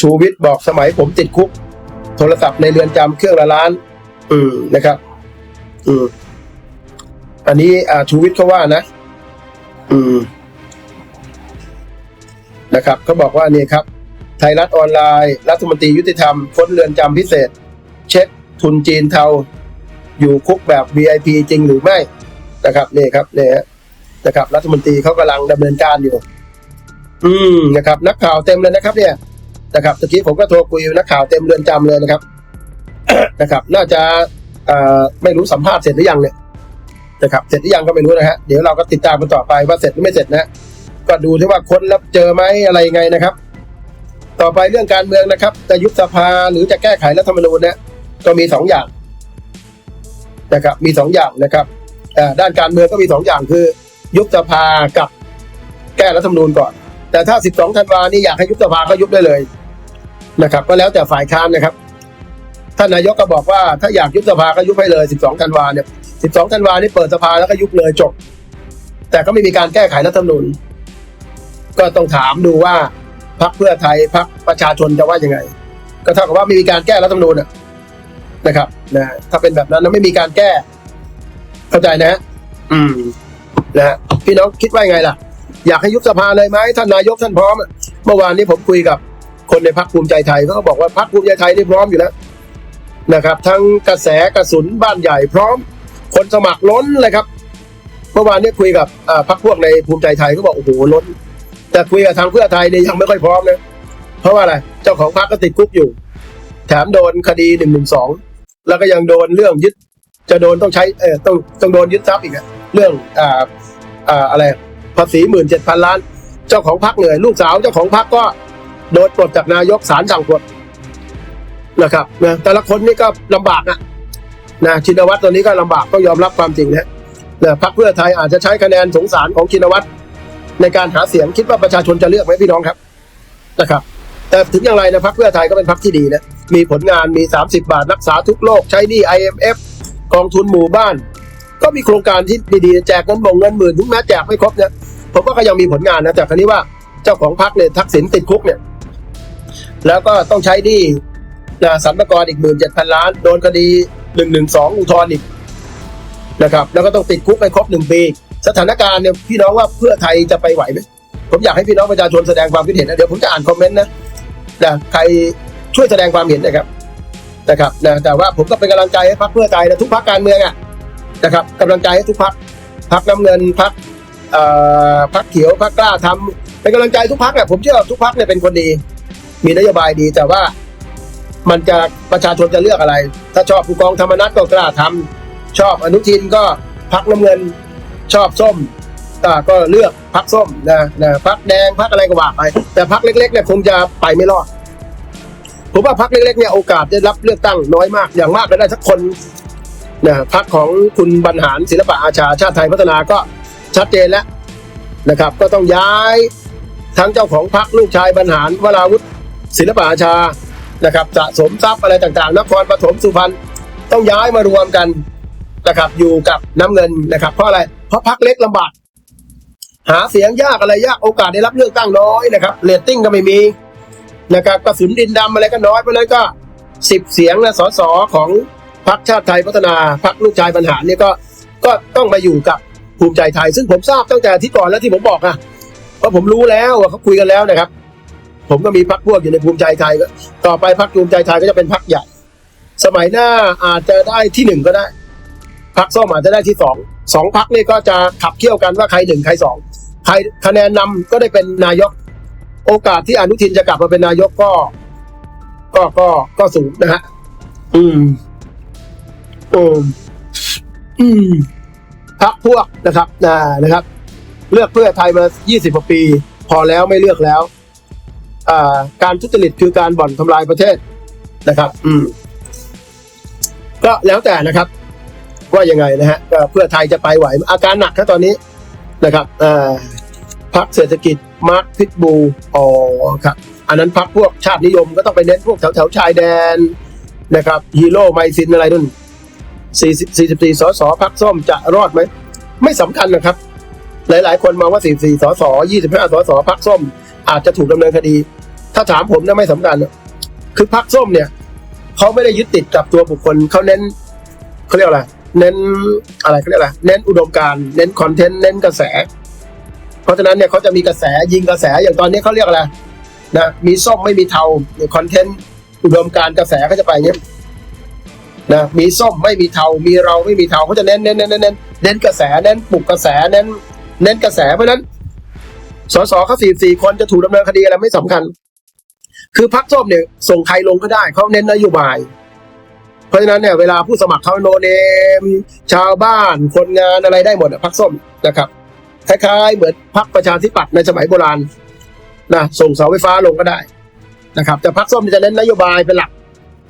ชูวิทย์บอกสมัยผมติดคุก โทรศัพท์ในเรือนจำเครื่องละล้าน อืมนะครับ อืมอันนี้อ่าชูวิทย์เขาว่านะ อืมนะครับเขาบอกว่านี่ครับ ไทยรัฐออนไลน์รัฐมนตรียุติธรรมค้นเรือนจำพิเศษ เช็คทุนจีนเทา อยู่คุกแบบ VIP จริงหรือไม่นะครับนี่ครับเนี่ยนะครับ รัฐมนตรีเขากำลังดำเนินการอยู่ อืมนะครับ นักข่าวเต็มเลยนะครับ เนี่ย นะครับตะกี้ผมก็โทรคุยนักข่าวเต็มเรือนจำเลยนะครับนะครับ น่าจะไม่รู้สัมภาษณ์เสร็จหรือยังเนี่ยนะครับเสร็จหรือยังก็ไม่รู้นะฮะเดี๋ยวเราก็ติดตามกันต่อไปว่าเสร็จหรือไม่เสร็จนะก็ดูที่ว่าค้นแล้วเจอไหมอะไรไงนะครับ ต่อไปเรื่องการเมืองนะครับจะยุบสภาหรือจะแก้ไขรัฐธรรมนูญเนี่ยก็มีสองอย่างนะครับมีสองอย่างนะครับด้านการเมืองก็มีสองอย่างคือ ยุบสภากับแก้รัฐธรรมนูญก่อน แต่ถ้า 12 ธันวานี่อยากให้ยุบสภาก็ยุบได้เลย นะครับ ก็แล้วแต่ฝ่ายค้านนะครับท่านนายกก็บอกว่าถ้าอยากยุบสภาก็ยุบให้เลย 12 ธันวาเนี่ย 12 ธันวานี่เปิดสภาแล้วก็ยุบเลยจบ แต่ก็ไม่มีการแก้ไขรัฐธรรมนูญก็ต้องถามดูว่าพรรคเพื่อไทยพรรคประชาชนจะว่ายังไง ก็เท่ากับว่าไม่มีการแก้รัฐธรรมนูญนะครับนะถ้าเป็นแบบนั้นแล้วไม่มีการแก้ เข้าใจนะฮะอืมนะฮะพี่น้องคิดว่ายังไงล่ะ อยากให้ยุบสภาเลยไหมท่านนายกท่านพร้อม เมื่อวานนี้ผมคุยกับ คนในพรรคภูมิใจไทยเขาก็บอกว่าพรรคภูมิใจไทยนี่พร้อมอยู่แล้วนะครับ ทั้งกระแสกระสุนบ้านใหญ่พร้อม คนสมัครล้นเลยครับเมื่อวานนี้คุยกับพรรคพวกในภูมิใจไทยเขาบอกโอ้โหล้น แต่คุยกับทางเพื่อไทยเนี่ยยังไม่ค่อยพร้อมนะเพราะว่าอะไรเจ้าของพรรคก็ติดคุกอยู่ แถมโดนคดีหนึ่งหนึ่งสองแล้วก็ยังโดนเรื่องยึด จะโดนต้องใช้เออต้องต้องโดนยึดทรัพย์อีกอะเรื่องอ่าอ่าอะไรภาษีหมื่นเจ็ดพันล้าน เจ้าของพรรคเหนื่อยลูกสาวเจ้าของพรรคก็ โดนปลดจากนายกศาลสั่งปลดนะครับนะแต่ละคนนี่ก็ลำบากนะนะชินวัตรตอนนี้ก็ลำบากต้องยอมรับความจริงนะนะพรรคเพื่อไทยอาจจะใช้คะแนนสงสารของชินวัตรในการหาเสียงคิดว่าประชาชนจะเลือกไหมพี่น้องครับนะครับ แต่ถึงอย่างไรนะพรรคเพื่อไทยก็เป็นพรรคที่ดีนะมีผลงานมี 30 บาทรักษาทุกโรคใช้หนี้ IMF กองทุนหมู่บ้าน ก็มีโครงการที่ดีๆแจกเงินบงเงินหมื่นถึงแม้แจกไม่ครบเนี่ยผมว่าก็ยังมีผลงานนะแต่คราวนี้ว่าเจ้าของพรรคเนี่ยทักษิณติดคุกเนี่ย แล้วก็ต้องใช้หนี้นะสรรพากรอีกหมื่นเจ็ดพันล้าน โดนคดีหนึ่งหนึ่งสองอุทธรณ์อีกนะครับ แล้วก็ต้องติดคุกไปครบหนึ่งปี สถานการณ์เนี่ยพี่น้องว่าเพื่อไทยจะไปไหวไหมผมอยากให้พี่น้องประชาชนแสดงความคิดเห็นนะเดี๋ยวผมจะอ่านคอมเมนต์นะนะใครช่วยแสดงความเห็นนะครับนะครับนะแต่ว่าผมก็เป็นกำลังใจให้พรรคเพื่อไทยนะทุกพรรคการเมืองอะนะครับกำลังใจให้ทุกพักพักน้ำเงินพักเอ่อพักเขียวพักกล้าทำเป็นกำลังใจทุกพักอะผมเชื่อว่าทุกพักเนี่ยเป็นคนดี มีนโยบายดีแต่ว่า มันจะประชาชนจะเลือกอะไร ถ้าชอบผู้กองธรรมนัฐก็กล้าทำชอบอนุทินก็พักน้ำเงินชอบส้มอ่ก็เลือกพักส้มนะนะพักแดงพักอะไรก็ว่าไป แต่พักเล็กๆเนี่ยคงจะไปไม่รอดผมว่าพักเล็กๆเนี่ยโอกาสได้รับเลือกตั้งน้อยมาก อย่างมากก็ได้สักคนนะพักของคุณบรรหารศิลปะอาชาชาติไทยพัฒนาก็ชัดเจนแล้วนะครับ ก็ต้องย้ายทั้งเจ้าของพักลูกชายบรรหารวราวุฒิ ศิลปะอาชานะครับสะสมทรัพย์อะไรต่างๆนครปฐมสุพรรณต้องย้ายมารวมกันนะครับอยู่กับน้ำเงินนะครับ เพราะอะไรเพราะพักเล็กลำบากหาเสียงยากอะไรยากโอกาสได้รับเลือกตั้งน้อยนะครับเรตติ้งก็ไม่มีนะครับกระสุนดินดำอะไรก็น้อยเพราะนั้นก็สิบเสียงนะสสของพักชาติไทยพัฒนาพักลูกชายบรรหาเนี่ยก็ก็ต้องมาอยู่กับภูมิใจไทย ซึ่งผมทราบตั้งแต่ที่ก่อนแล้วที่ผมบอกอะเพราะผมรู้แล้วว่าเขาคุยกันแล้วนะครับ ผมก็มีพักพวกอยู่ในภูมิใจไทยก็ต่อไปพักภูมิใจไทยก็จะเป็นพักใหญ่ สมัยหน้าอาจจะได้ที่หนึ่งก็ได้พักส้มอาจจะได้ที่สองสองพักนี่ก็จะขับเคี่ยวกันว่าใครหนึ่งใครสองใครคะแนนนำก็ได้เป็นนายก โอกาสที่อนุทินจะกลับมาเป็นนายกก็ ก็ก็ก็สูงนะฮะอืมโอ้อืมพักพวกนะครับนะนะครับ เลือกเพื่อไทยมา 20กว่าปี พอแล้วไม่เลือกแล้วอ่า การทุจริตคือการบ่อนทำลายประเทศนะครับ อืม ก็แล้วแต่นะครับ ว่ายังไงนะฮะเพื่อไทยจะไปไหว อาการหนักครับตอนนี้นะครับอพักเศรษฐกิจมาร์คพิทบูอ๋อครับ อันนั้นพักพวกชาตินิยมก็ต้องไปเน้นพวกแถวแถวชายแดนนะครับฮีโร่ไมซินอะไรนู่น40 44สสพักส้มจะรอดไหม ไม่สำคัญนะครับ หลาย ๆ คนมองว่า 44สส25สสพักส้ม อาจจะถูกดำเนินคดี ถ้าถามผมนะไม่สำคัญคือพักส้มเนี่ยเขาไม่ได้ยึดติดกับตัวบุคคลเขาเน้นเขาเรียกอะไรเน้นอะไรเขาเรียกอะไรเน้นอุดมการเน้นคอนเทนต์เน้นกระแส เพราะฉะนั้นเนี่ยเขาจะมีกระแสยิงกระแสอย่างตอนนี้เขาเรียกอะไรนะมีส้มไม่มีเทาคอนเทนต์อุดมการกระแสเขาจะไปเงี้ยนะมีส้มไม่มีเทา มีเราไม่มีเทาเขาจะเน้นเน้นเน้นเน้นเน้นเน้นกระแสเน้นปลุกกระแสเน้น เน้นกระแสเพราะฉะนั้นสสเขาสี่สี่คนจะถูกดำเนินคดีอะไรไม่สำคัญ คือพักส้มเนี่ยส่งใครลงก็ได้เขาเน้นนโยบาย เพราะฉะนั้นเนี่ยเวลาผู้สมัครเขาโนเนม ชาวบ้านคนงานอะไรได้หมดอะพักส้มนะครับคล้ายๆเหมือนพักประชาธิปัตย์ในสมัยโบราณนะส่งเสาไฟฟ้าลงก็ได้นะครับแต่พักส้มจะเน้นนโยบายเป็นหลัก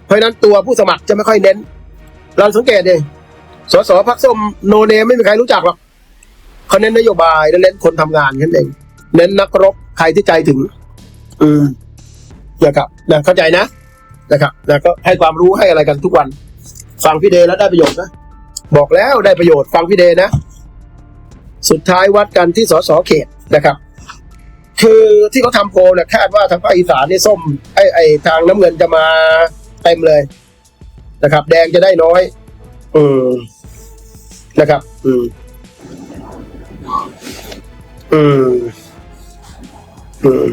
เพราะฉะนั้นตัวผู้สมัครจะไม่ค่อยเน้น เราสังเกตดิสสพักส้มโนเนมไม่มีใครรู้จักหรอกเขาเน้นนโยบายและเน้นคนทำงานแค่นั้นเอง เน้นนักรบใครที่ใจถึง อืม นะครับนะเข้าใจนะนะครับนะก็ให้ความรู้ให้อะไรกันทุกวัน ฟังพี่เดย์แล้วได้ประโยชน์นะบอกแล้วได้ประโยชน์ฟังพี่เดย์นะ สุดท้ายวัดกันที่สสเขตนะครับ คือที่เขาทำโพลเนี่ยคาดว่าทางภาคอีสานนี่ส้มไอ้ไอ้ทางน้ำเงินจะมาเต็มเลยนะครับ แดงจะได้น้อย อืมนะครับ อืมอืมอืม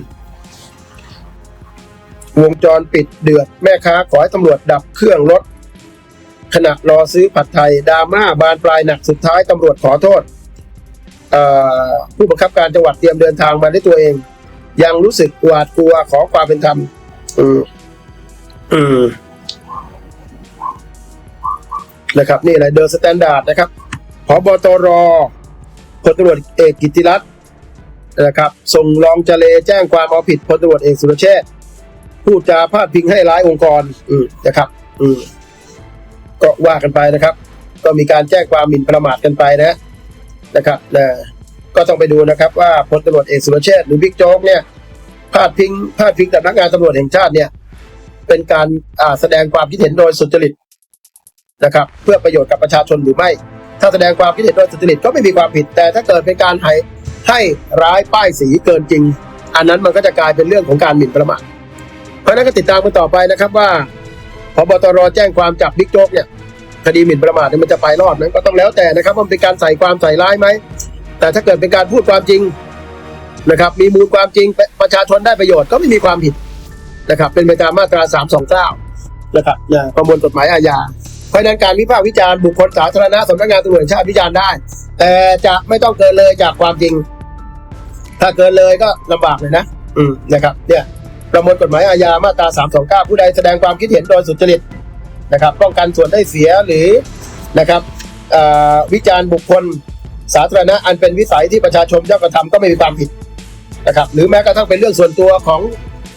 วงจรปิดเดือดแม่ค้าขอให้ตำรวจดับเครื่องรถ ขณะรอซื้อผัดไทยดราม่าบานปลายหนักสุดท้ายตำรวจขอโทษผู้บังคับการจังหวัดเตรียมเดินทางมาด้วยตัวเอง ยังรู้สึกหวาดกลัวขอความเป็นธรรมอืมอืมนะครับ นี่แหละเดอะสแตนดาร์ดนะครับพบตรพลตรวจเอกกิติรัตน์นะครับ ส่งรองเจเลแจ้งความเอาผิดพลตรวจเอกสุรเชษฐ์ พูดจาพาดพิงให้ร้ายองค์กร อืมนะครับ อืมก็ว่ากันไปนะครับ ก็มีการแจ้งความหมิ่นประมาทกันไปนะ นะครับนะก็ต้องไปดูนะครับ ว่าพลตำรวจเอกสุรเชษฐ์หรือบิ๊กโจ๊กเนี่ยพาดพิงพาดพิงสำนักงานตำรวจแห่งชาติเนี่ย เป็นการอ่าแสดงความคิดเห็นโดยสุจริตนะครับ เพื่อประโยชน์กับประชาชนหรือไม่ ถ้าแสดงความคิดเห็นโดยสุจริตก็ไม่มีความผิด แต่ถ้าเกิดเป็นการให้ให้ร้ายป้ายสีเกินจริง อันนั้นมันก็จะกลายเป็นเรื่องของการหมิ่นประมาท เพราะฉะนั้นก็ติดตามกันต่อไปนะครับว่าพบตรแจ้งความจับบิ๊กโจ๊กเนี่ยคดีหมิ่นประมาทเนี่ยมันจะไปรอดนั้นก็ต้องแล้วแต่นะครับว่ามันเป็นการใส่ความใส่ร้ายไหมแต่ถ้าเกิดเป็นการพูดความจริงนะครับ มีมูลความจริงประชาชนได้ประโยชน์ก็ไม่มีความผิดนะครับ เป็นไปตามมาตรา 329 นะครับนะประมวลกฎหมายอาญาเพราะนั้นการวิพากษ์วิจารณ์บุคคลสาธารณะสำนักงานตำรวจชาติวิจารณ์ได้ แต่จะไม่ต้องเกินเลยจากความจริง ถ้าเกินเลยก็ลำบากเลยนะ อืมนะครับ เนี่ย ประมวลกฎหมายอาญามาตรา 329 ผู้ใดแสดงความคิดเห็นโดยสุจริตนะครับป้องกันส่วนได้เสียหรือนะครับวิจารณ์บุคคลสาธารณะอันเป็นวิสัยที่ประชาชนย่อมกระทำก็ไม่มีความผิดนะครับหรือแม้กระทั่งเป็นเรื่องส่วนตัวของ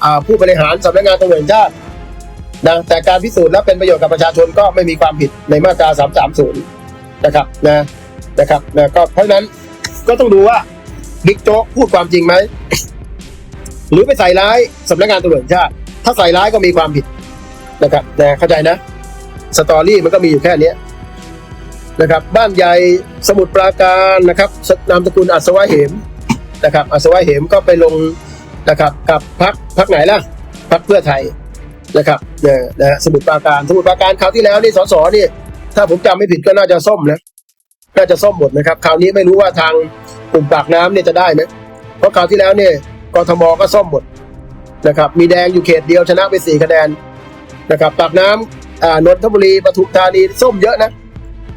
อผู้บริหารสำนักงานตำรวจแห่งชาตินะแต่การพิสูจน์และเป็นประโยชน์กับประชาชนก็ไม่มีความผิดในมาตรา 330 นะครับนะนะครับนะก็เพราะฉะนั้นก็ต้องดูว่าบิ๊กโจ๊กพูดความจริงไหม หรือไปใส่ร้ายสำนักงานตำรวจชาติ ถ้าใส่ร้ายก็มีความผิดนะครับนะเข้าใจนะ สตอรี่มันก็มีอยู่แค่เนี้ยนะครับ บ้านใหญ่สมุทรปราการนะครับนามสกุลอัศวะเหมนะครับ อัศวะเหมก็ไปลงนะครับกับพักพักไหนล่ะพักเพื่อไทยนะครับเนี่ยนะฮะสมุทรปราการสมุทรปราการคราวที่แล้วนี่สสนี่ถ้าผมจำไม่ผิดก็น่าจะส้มนะน่าจะส้มหมดนะครับ คราวนี้ไม่รู้ว่าทางกลุ่มปากน้ำเนี่ยจะได้ไหมเพราะคราวที่แล้วเนี่ย กทมก็ส้มหมดนะครับ มีแดงอยู่เขตเดียวชนะไปสี่คะแนนนะครับปากน้ำนนทบุรีปทุมธานีส้มเยอะนะ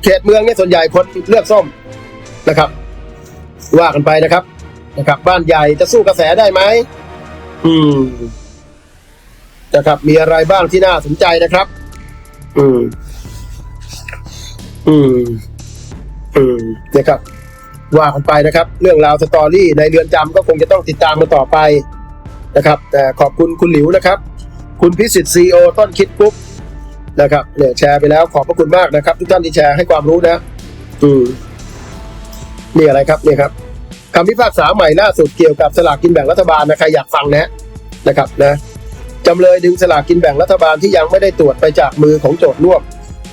เขตเมืองเนี่ยส่วนใหญ่คนเลือกส้มนะครับ ว่ากันไปนะครับ นะครับ บ้านใหญ่จะสู้กระแสได้ไหมอืมนะครับ มีอะไรบ้างที่น่าสนใจนะครับ อืม อืม อืมนะครับ ว่ากันไปนะครับ เรื่องราวสตอรี่ในเรือนจำก็คงจะต้องติดตามกันต่อไปนะครับแต่ขอบคุณคุณหลิวนะครับ คุณพิสิทธิ์ซีโอต้นคิดกรุ๊ปนะครับเนี่ยแชร์ไปแล้วขอบพระคุณมากนะครับ ทุกท่านที่แชร์ให้ความรู้นะอืมนี่อะไรครับนี่ครับคำพิพากษาใหม่ล่าสุดเกี่ยวกับสลากกินแบ่งรัฐบาลนะใครอยากฟังนะนะครับนะจำเลยดึงสลากกินแบ่งรัฐบาลที่ยังไม่ได้ตรวจไปจากมือของโจทย์ร่วม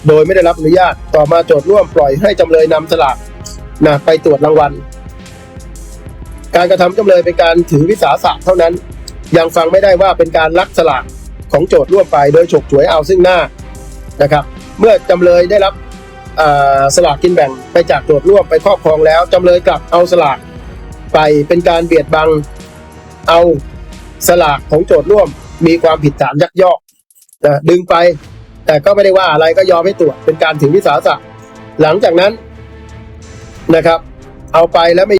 โดยไม่ได้รับอนุญาต ต่อมาโจทย์ร่วมปล่อยให้จำเลยนำสลาก นะไปตรวจรางวัล การกระทำจำเลยเป็นการถือวิสาสะเท่านั้น ยังฟังไม่ได้ว่าเป็นการลักสลากของโจทย์ร่วมไปโดยฉกฉวยเอาซึ่งหน้านะครับ เมื่อจำเลยได้รับสลากกินแบ่งไปจากโจทย์ร่วมไปครอบครองแล้วจำเลยกลับเอาสลากไปเป็นการเบียดบังเอาสลากของโจทย์ร่วม มีความผิดฐานยักยอกนะดึงไป แต่ก็ไม่ได้ว่าอะไรก็ยอมให้ตรวจเป็นการถึงวิสาสะหลังจากนั้น นะครับ เอาไปแล้วไม่